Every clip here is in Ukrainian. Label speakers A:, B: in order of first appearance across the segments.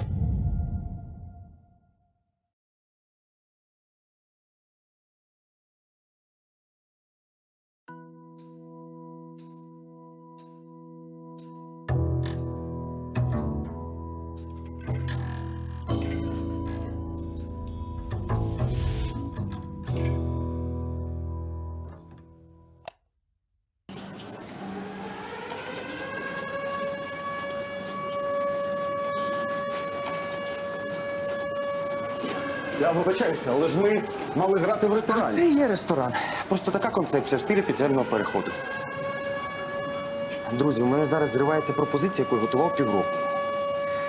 A: Bye. Я вибачаюся, але ж ми мали грати в
B: А це і є ресторан. Просто така концепція в стилі підземного переходу. Друзі, у мене зараз зривається пропозиція, яку я готував півроку.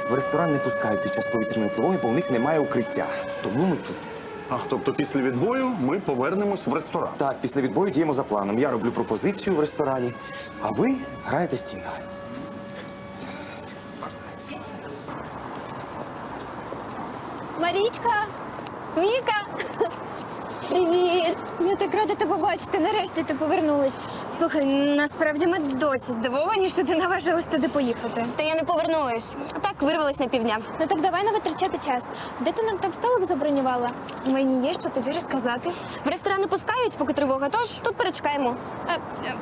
B: В ресторан не пускають під час повітряної тривоги, бо у них немає укриття. Тому ми тут.
A: А, тобто після відбою ми повернемось в ресторан.
B: Так, після відбою діємо за планом. Я роблю пропозицію в ресторані, а ви граєте стінга.
C: Марічка! Віка! Привіт! Я так рада тебе бачити. Нарешті ти повернулась. Слухай, насправді ми досі здивовані, що ти наважилась туди поїхати.
D: Та я не повернулась. А так вирвалась на півдня.
C: Ну так давай не витрачати час. Де ти нам там столик забронювала? Мені є що тобі розказати.
D: В ресторан не пускають, поки тривога, тож тут перечекаємо.
C: А, е,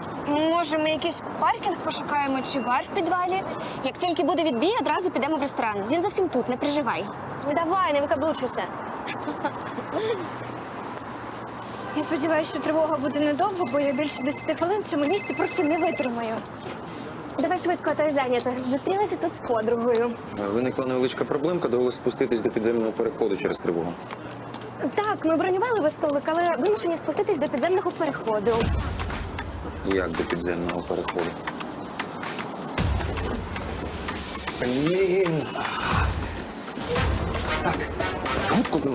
C: може, ми якийсь паркінг пошукаємо чи бар в підвалі?
D: Як тільки буде відбій, одразу підемо в ресторан. Він зовсім тут, не переживай.
C: Ну, давай, не викаблучуйся. Я сподіваюся, що тривога буде недовго, бо я більше 10 хвилин в цьому місці просто не витримаю. Давай швидко, а то я зайнята. Зустрілася тут з подругою.
B: Виникла невеличка проблемка, довелося спуститись до підземного переходу через тривогу.
D: Так, ми бронювали весь столик, але вимушені спуститись до підземного переходу.
B: Як до підземного переходу? Блін! Губку зі.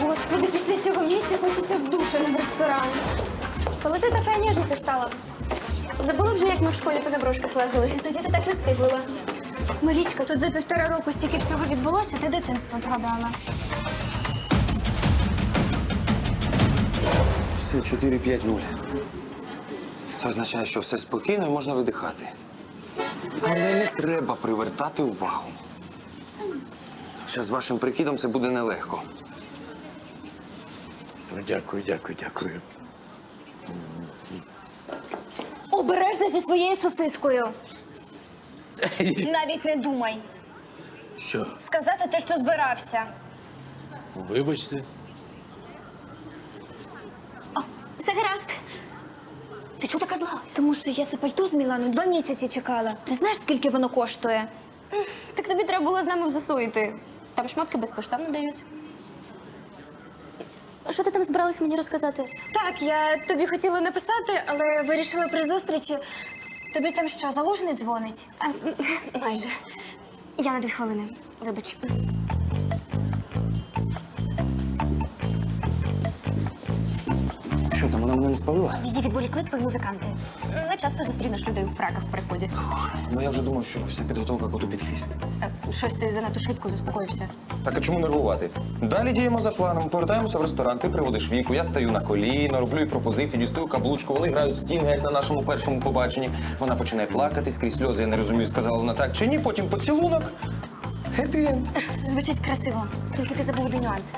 C: Господи, після цього місця хочеться в душу, не в ресторан.
D: Коли ти така ніжника стала? Забула вже, як ми в школі по заброшках лазили. Тоді ти так не стиглила.
C: Марічка, тут за півтора року стільки всього відбулося, ти дитинство згадала.
B: Все 4-5-0. Це означає, що все спокійно і можна видихати. Але не треба привертати увагу. Хоча з вашим прикидом це буде нелегко.
E: Ну, дякую, дякую, дякую.
C: Обережно зі своєю сосискою. Навіть не думай.
E: Що,
C: Сказати те, що збирався.
E: вибачте?
D: Все гаразд. Ти чого така зла?
C: Тому що я це пальто з Мілану два місяці чекала. Ти знаєш, скільки воно коштує?
D: Так тобі треба було з нами в ЗСУ йти. Там шмотки безкоштовно дають. Що ти там збиралась мені розказати?
C: Так, я тобі хотіла написати, але вирішила при зустрічі. Тобі там що, залужний дзвонить?
D: А, майже. Я на дві хвилини. Вибач.
B: Вона мене не спалила?
D: Її відволікли твої музиканти. Не часто зустрінеш людей у фраках в переході.
B: Ну я вже думав, що вся підготовка коту під хвіст.
D: Е, Щось ти занадто швидко заспокоївся.
B: Так а чому нервувати? Далі діємо за планом. Повертаємося в ресторан, ти приводиш віку, я стаю на коліно, роблю їй пропозиції, дістаю каблучку, вони грають стінги, як на нашому першому побаченні. Вона починає плакати скрізь сльози. Я не розумію, сказала вона так чи ні. Потім поцілунок. Хеппі-енд.
D: Звучить красиво, тільки ти забув один нюанс.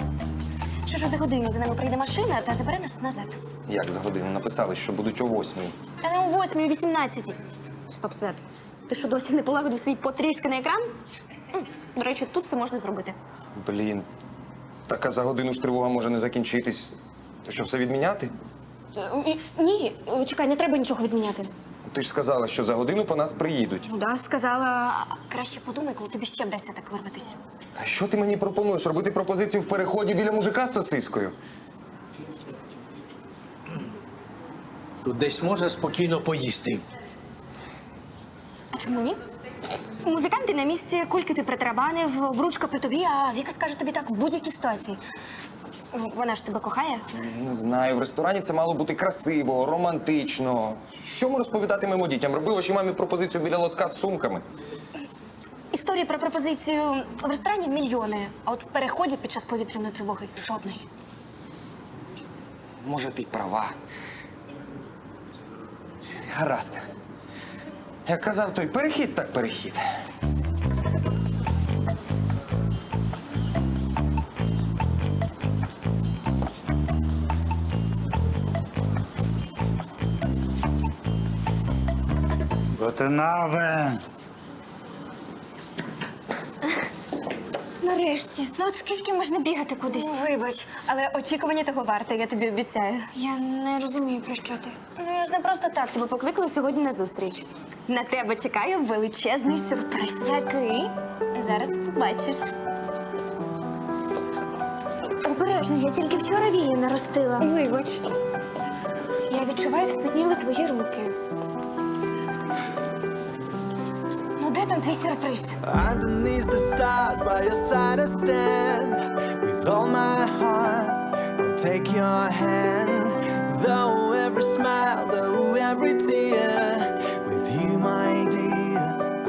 D: Що ж за годину за нами прийде машина та забере нас назад.
B: Як за годину написали, що будуть о восьмій.
D: Та не о 8, о 18. Стоп, Свят. Ти що досі не полагодив свій потрісканий екран? М, До речі, тут це можна зробити.
B: Блін. Так а за годину ж тривога може не закінчитись. То що, все відміняти?
D: Е, і- Ні, е, чекай, не треба нічого відміняти.
B: Ти ж сказала, що за годину по нас приїдуть.
D: Ну да, сказала. Краще подумай, коли тобі ще вдасться так вирватися.
B: А що ти мені пропонуєш? Робити пропозицію в переході біля мужика з сосискою?
E: Тут десь можна спокійно поїсти.
D: А чому ні? Музиканти на місці, кульки ти притарабанив, обручка при тобі, а Віка скаже тобі так в будь-якій ситуації. В- Вона ж тебе кохає.
B: Не знаю, в ресторані це мало бути красиво, романтично. Що ми розповідатимемо дітям? Роби вашій мамі пропозицію біля лотка з сумками.
D: Історії про пропозицію в ресторані мільйони, а от в переході під час повітряної тривоги жодної.
B: Може, ти й права. Гаразд. Як казав той перехід, так перехід.
F: Готинаве.
C: Нарешті. Ну от скільки можна бігати кудись?
D: Вибач, але очікування того варте, я тобі обіцяю.
C: Я не розумію, про що ти.
D: Ну я ж не просто так тебе покликала сьогодні на зустріч. На тебе чекає величезний сюрприз.
C: Який?
D: Зараз побачиш.
C: Обережно, я тільки вчора вії наростила.
D: Вибач.
C: Я відчуваю, як спітніли твої руки. де там твій сюрприз?
G: Underneath the stars, by your side I stand. With all my heart, I'll take your hand. Though every smile, though every tear, with you, my dear,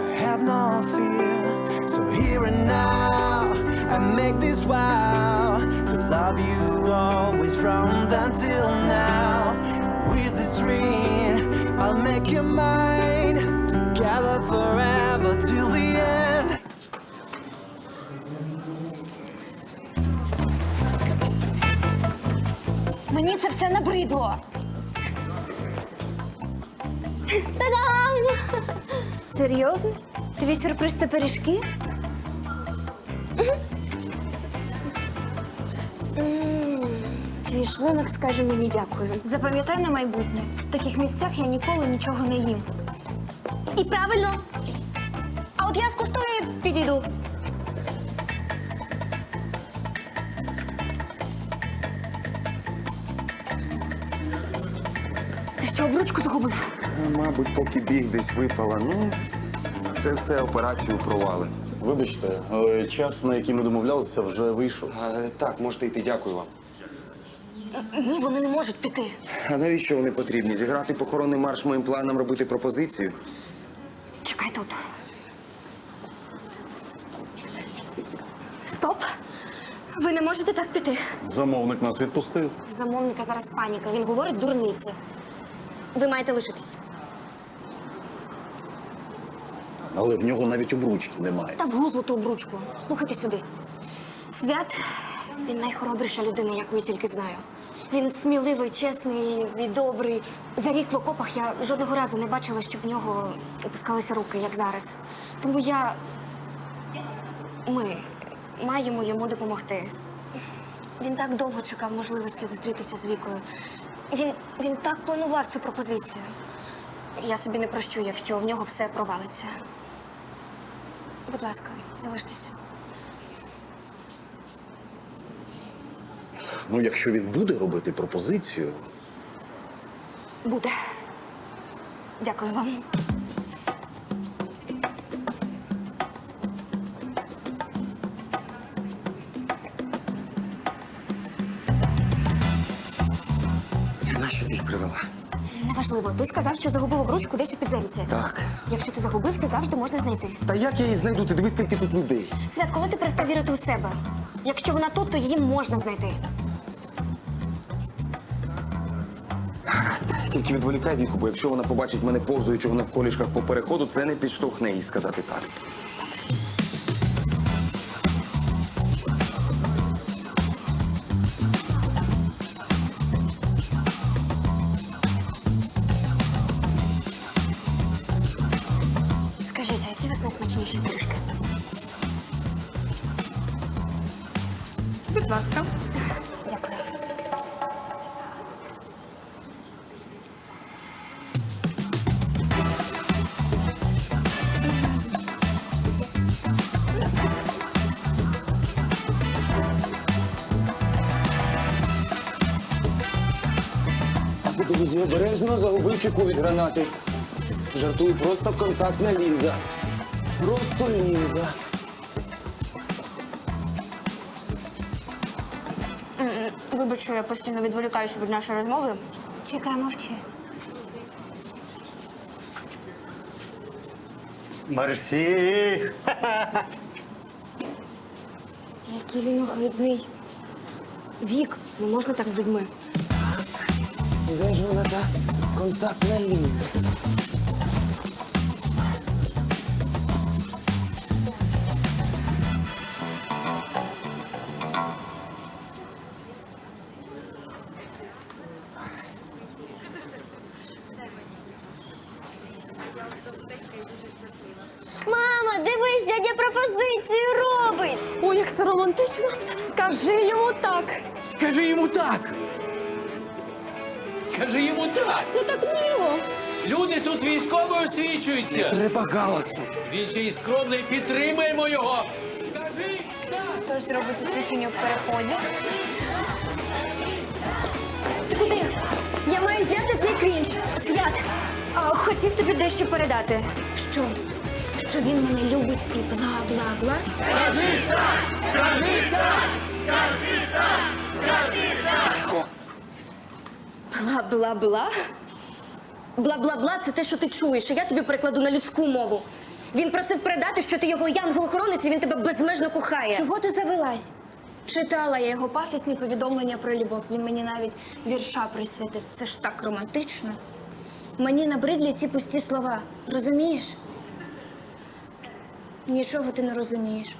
G: I have no fear. So here and now, I make this vow to love you always from then till now. With this ring, I'll make you mine. Together forever
C: Мені це все набридло. Та-дам! Серйозно? Твій сюрприз це пиріжки? Твій шлунок скаже мені дякую. Запам'ятай на майбутнє. В таких місцях я ніколи нічого не їм.
D: І правильно. А от я скуштую і підійду.
C: Що, обручку загубив?
B: Мабуть, поки біг десь випала. Ну, це все операцію провали.
A: Вибачте, але час, на який ми домовлялися, вже вийшов.
B: А, так, можете йти, дякую вам.
D: Ні, вони не можуть піти.
B: А навіщо вони потрібні? Зіграти похоронний марш моїм планам робити пропозицію?
D: Чекай тут. Стоп! Ви не можете так піти.
A: Замовник нас відпустив.
D: Замовника зараз паніка. Він говорить дурниці. Ви маєте лишитись.
A: Але в нього навіть обручки немає.
D: Та в гузлу ту обручку. Слухайте сюди. Свят він найхоробріша людина, яку я тільки знаю. Він сміливий, чесний і добрий. За рік в окопах я жодного разу не бачила, щоб в нього опускалися руки, як зараз. Тому я. Ми маємо йому допомогти. Він так довго чекав можливості зустрітися з Вікою. Він, він так планував цю пропозицію. Я собі не прощу, якщо в нього все провалиться. Будь ласка, залиштеся.
A: Ну, якщо він буде робити пропозицію,
D: Буде. Дякую вам.
B: Нащо ти їх привела?
D: Неважливо, ти сказав, що загубив обручку десь у підземці.
B: Так.
D: Якщо ти загубив, це завжди можна знайти.
B: Та як я її знайду? Ти дивись, скільки тут людей.
D: Свят, коли ти перестав вірити у себе? Якщо вона тут, то її можна знайти.
B: Гаразд. Тільки відволікай віку, бо якщо вона побачить мене повзуючого навколішках по переходу, це не підштовхне їй сказати так.
H: Будь ласка.
D: Дякую.
B: Друзі, обережно загубив чеку від гранати. Жартую, просто контактна лінза. Просто лінза.
D: Вибач, що я постійно відволікаюся від нашої розмови.
C: Чекай, мовчи.
F: Мерсі.
D: Який він огидний. Вік, не можна так з людьми.
B: Де ж вона та контактна лінза?
F: Скажи йому так.
E: Скажи йому так. Скажи йому так.
F: Це так мило.
E: Люди тут військово освічуються.
B: Треба галасу.
E: Він ще й скромний, підтримаємо його. Скажи так.
C: Хтось робить освічення в переході. Ти куди? Я маю зняти цей крінж. Свят! А, хотів тобі дещо передати. Що? Що він мене любить і бла-бла-бла?
D: Бла-бла-бла. Бла-бла-бла це те, що ти чуєш, а я тобі перекладу на людську мову. Він просив передати, що ти його янгол-охоронець, і він тебе безмежно кохає.
C: Чого ти завелась? Читала я його пафісні повідомлення про любов. Він мені навіть вірша присвятив. Це ж так романтично. Мені набридлі ці пусті слова. Розумієш? Нічого ти не розумієш.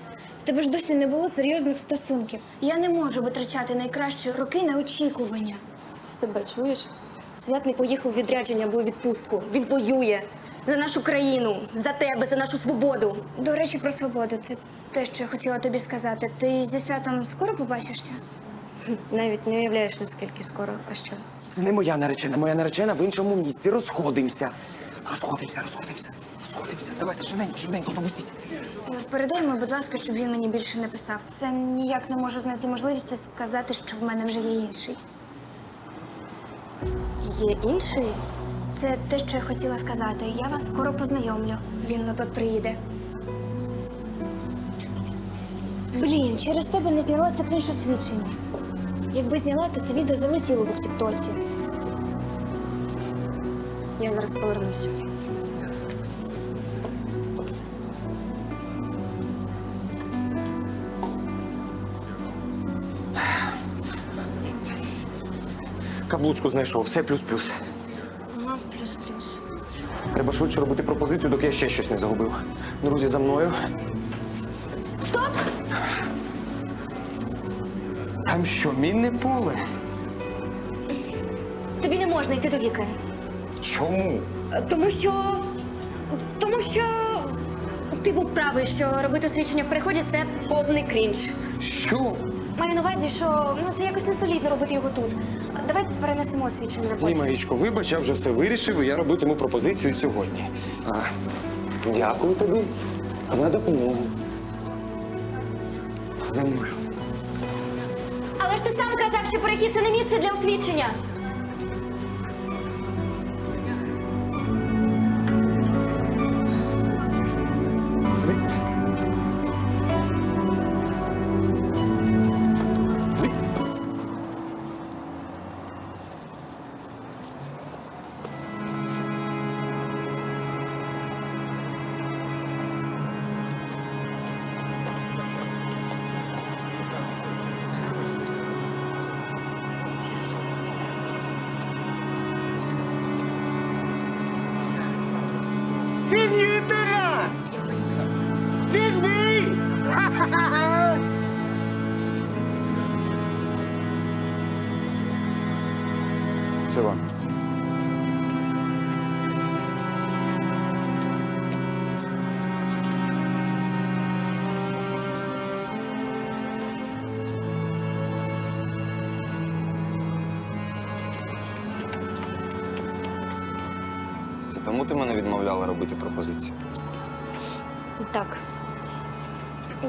C: Тебе ж досі не було серйозних стосунків. Я не можу витрачати найкращі роки на очікування.
D: Ти себе чуєш? Свят не поїхав у відрядження або у відпустку. Він воює за нашу країну, за тебе, за нашу свободу.
C: До речі, про свободу. Це те, що я хотіла тобі сказати. Ти зі святом скоро побачишся?
D: Навіть не уявляєш, наскільки скоро, а що?
B: Це не моя наречена, моя наречена в іншому місці. Розходимося. Розходимося, розходимося, розходимося. Давайте швиденько, швиденько.
C: Е, Передай йому, будь ласка, щоб він мені більше не писав. Все ніяк не можу знайти можливості сказати, що в мене вже є інший.
D: Є інший?
C: Це те, що я хотіла сказати. Я вас скоро познайомлю. Він на тут приїде. Блін, через тебе не зняла це крінж освідчення. Якби зняла, то це відео залетіло б в Тіктоці.
D: Я зараз повернусь.
B: Каблучку знайшов, все плюс-плюс.
C: Ага, плюс-плюс.
B: Треба швидше робити пропозицію, доки я ще щось не загубив. Друзі, за мною.
C: Стоп!
B: Там що, мінне поле?
D: Тобі не можна йти до віки.
B: Чому?
D: Тому що. Тому що. Ти був правий, що робити освічення в переході це повний крінж.
B: Що?
D: Маю на увазі, що ну це якось не солідно робити його тут. Давай перенесемо освічення на
B: Ні,
D: потім.
B: Марічко, вибач, я вже все вирішив, і я робитиму пропозицію сьогодні. А, дякую тобі за допомогу. За мною.
D: Але ж ти сам казав, що перехід це не місце для освічення.
B: Тому ти мене відмовляла робити пропозицію?
D: Так.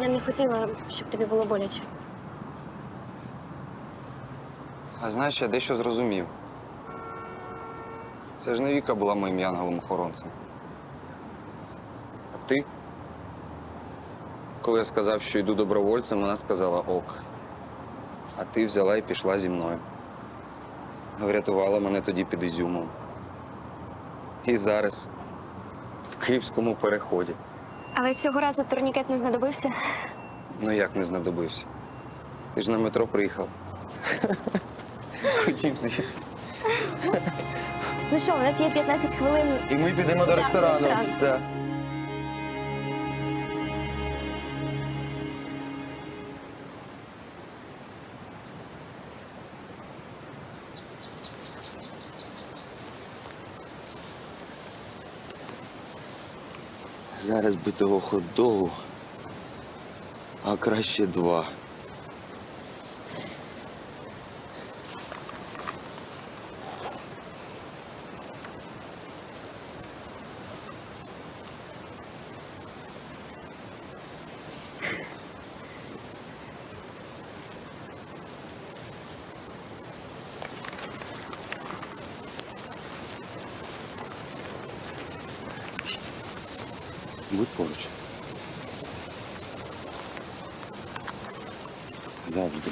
D: Я не хотіла, щоб тобі було боляче.
B: А знаєш, я дещо зрозумів. Це ж не Віка була моїм янголом-охоронцем. А ти? Коли я сказав, що йду добровольцем, вона сказала ок. А ти взяла і пішла зі мною. Врятувала мене тоді під Ізюмом. І зараз в київському переході.
D: Але цього разу турнікет не знадобився.
B: Ну як не знадобився? Ти ж на метро приїхав. Хотів звідси.
D: Ну що, у нас є 15 хвилин.
B: І ми підемо до ресторану.
D: в ресторан.
B: Да. Зараз би того хот-догу, а краще два. Будь поруч. Завжди.